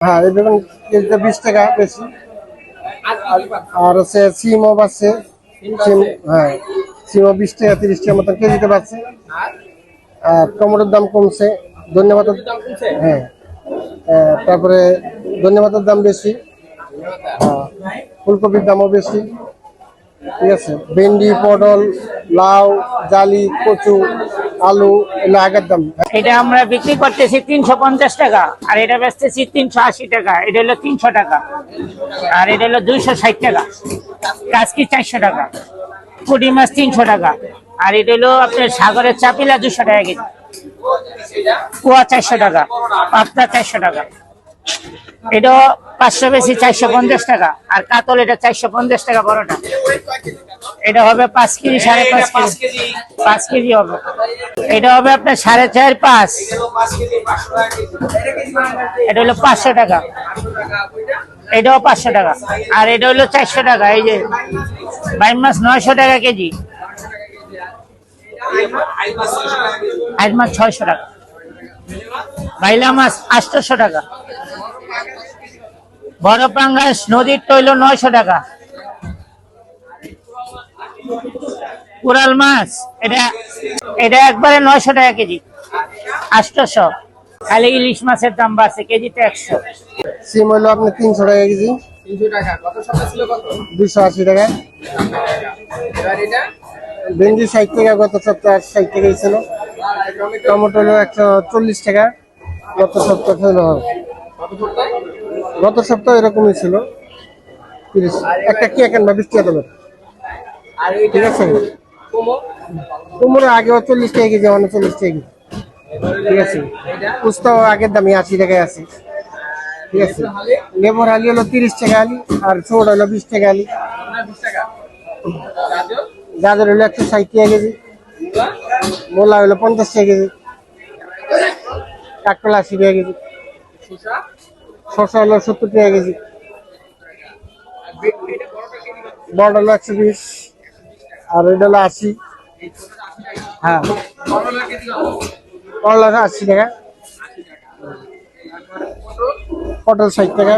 হ্যাঁ এই বেগুন কেজিতে বিশ টাকা বেশি। আর হচ্ছে সিমও পাচ্ছে সিম হ্যাঁ সিমও বিশ টাকা তিরিশ টাকা মতন কেজিতে পাচ্ছে আর টমেটোর দাম কমছে ধন্যবাদ হ্যাঁ তারপরে ধন্যবাদের দাম বেশি ফুলকপির দামও বেশি। ঠিক আছে ভেন্ডি পটল লাউ জালি কচু আলু, এগুলো আগের দাম। এটা আমরা বিক্রি করতেছি তিনশো পঞ্চাশ টাকা, আর এটা বেচতেছি তিনশো আশি টাকা, এটা হলো তিনশো টাকা, আর এটা হলো দুইশো ষাট টাকা। কাজকি চারশো টাকা, পুঁটি মাছ তিনশো টাকা, আর এটা হলো আপনার সাগরের চাপিলা দুশো টাকা কেজি। কুয়া চারশো টাকা, পাবদা চারশো টাকা। এটা পাঁচশো বেশি চারশো পঞ্চাশ টাকা, আর কাতল এটা চারশো পঞ্চাশ টাকা বড়টা এটা হবে পাঁচ কেজি সাড়ে পাঁচ কেজি। পাঁচ কেজি হবে। এটা হবে আপনার সাড়ে চার পাঁচ। এটা হলো পাঁচশো টাকা। এটাও পাঁচশো টাকা। আর এটা হলো চারশো টাকা, এই যে বাইম মাছ নয়শো টাকা কেজি। আট মাছ ছয়শো টাকা। বাইলা মাছ আটশোশো টাকা। বড় পাঙ্গাস নদীর তৈল নয়শো টাকা। কুরাল মাছ এটা এটা একবারে নয়শো টাকা কেজি আটশোশো খালি ইলিশ মাছের দাম বাড়ছে কেজিতে একশো। সিম হলো আপনার তিনশো টাকা কেজি। তিনশো টাকা কত সপ্তাহ ছিল কত? দুশো আশি টাকা। ভেন্ডি ষাট টাকা গত সপ্তাহে ষাট ছিল। টমেটো টমেটো হলো একশো চল্লিশ টাকা গত সপ্তাহ ছিল গত সপ্তাহ? এরকমই ছিল। তিরিশ একটা কি এখন বা বিশ টাকা ঠিক আছে। কুমড়ো আগেও চল্লিশ টাকা কেজি মানে চল্লিশ টাকা কেজি। ঠিক আছে। পুস্তাও আগের দামে আশি টাকায় আছে। ঠিক আছে। লেবুর আলি হলো তিরিশ টাকা আলি আর ছোট হলো বিশ টাকা আলি গাজর? হলো একশো ষাট টাকা কেজি। মূলা? হলো পঞ্চাশ টাকা কেজি। কাঁকড়া আশি টাকা কেজি। শসা? হলো সত্তর টাকা কেজি? বড় হলো একশো বিশ। আর এটা হলো আশি। হ্যাঁ। করলা আশি টাকা। পটল ষাট টাকা।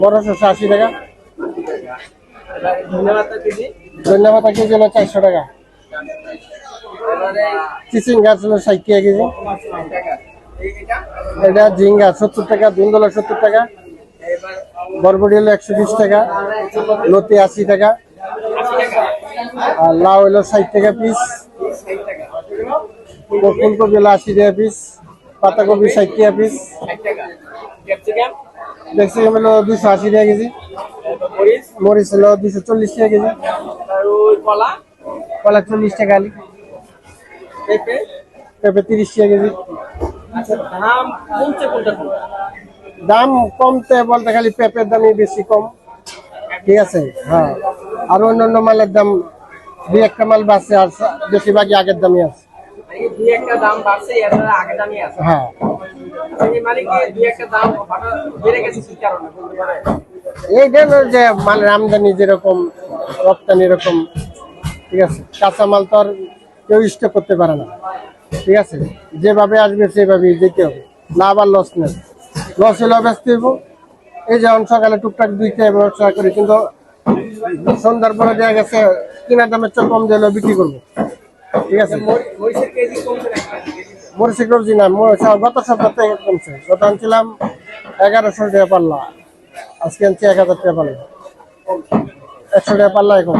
বড় শসা আশি টাকা। ধন্যবাদ কেজি হলো চারশো টাকা। এবারে চিচিং গাছ হলো ষাট টাকা কেজি। এটা ঝিঙ্গা, সত্তর টাকা ধুন্দল সত্তর টাকা। বরবটি হলো একশো বিশ টাকা লতি আশি টাকা আর লাউ হলো ষাট টাকা পিস ফুলকপি হলো আশি টাকা পিস পাতাকপি ষাট টাকা পিস ক্যাপসিকাম হলো দুশো আশি টাকা কেজি মরিচ হলো দুশো চল্লিশ টাকা কেজি কলা কলা চল্লিশ টাকা আলি পেঁপে? পেঁপে তিরিশ টাকা কেজি। আচ্ছা দাম কোনটা কোনটা? দাম কমতে বলতে খালি পেঁপের দামই বেশি কম। ঠিক আছে? হ্যাঁ। আর অন্যান্য মালের দাম দুই একটা মাল বাড়ছে আর বেশিরভাগই আগের দামই আছে। হ্যাঁ। যে মালের আমদানি যেরকম রপ্তানি এরকম ঠিক আছে? কাঁচা মাল তো আর কেউ স্টক করতে পারে না। ঠিক আছে? যেভাবে আসবে সেভাবেই যেতে হবে। লাভ আর লস নেই। লস হলে ব্যস্ত হইব। এই যেমন সকালে টুকটাক দুইটা ব্যবসা করি, কিন্তু সন্ধ্যার পরে দেখা গেছে কিনা দামের চেয়ে কম দিলেও বিক্রি করব। ঠিক আছে? মরিচের কেজি না, মরিচ গত সপ্তাহ থেকে কমছে। গত আনছিলাম এগারোশো টাকা পাল্লা, আজকে আনছি এক হাজার টাকা পাল্লা। একশো টাকা পাল্লা এখন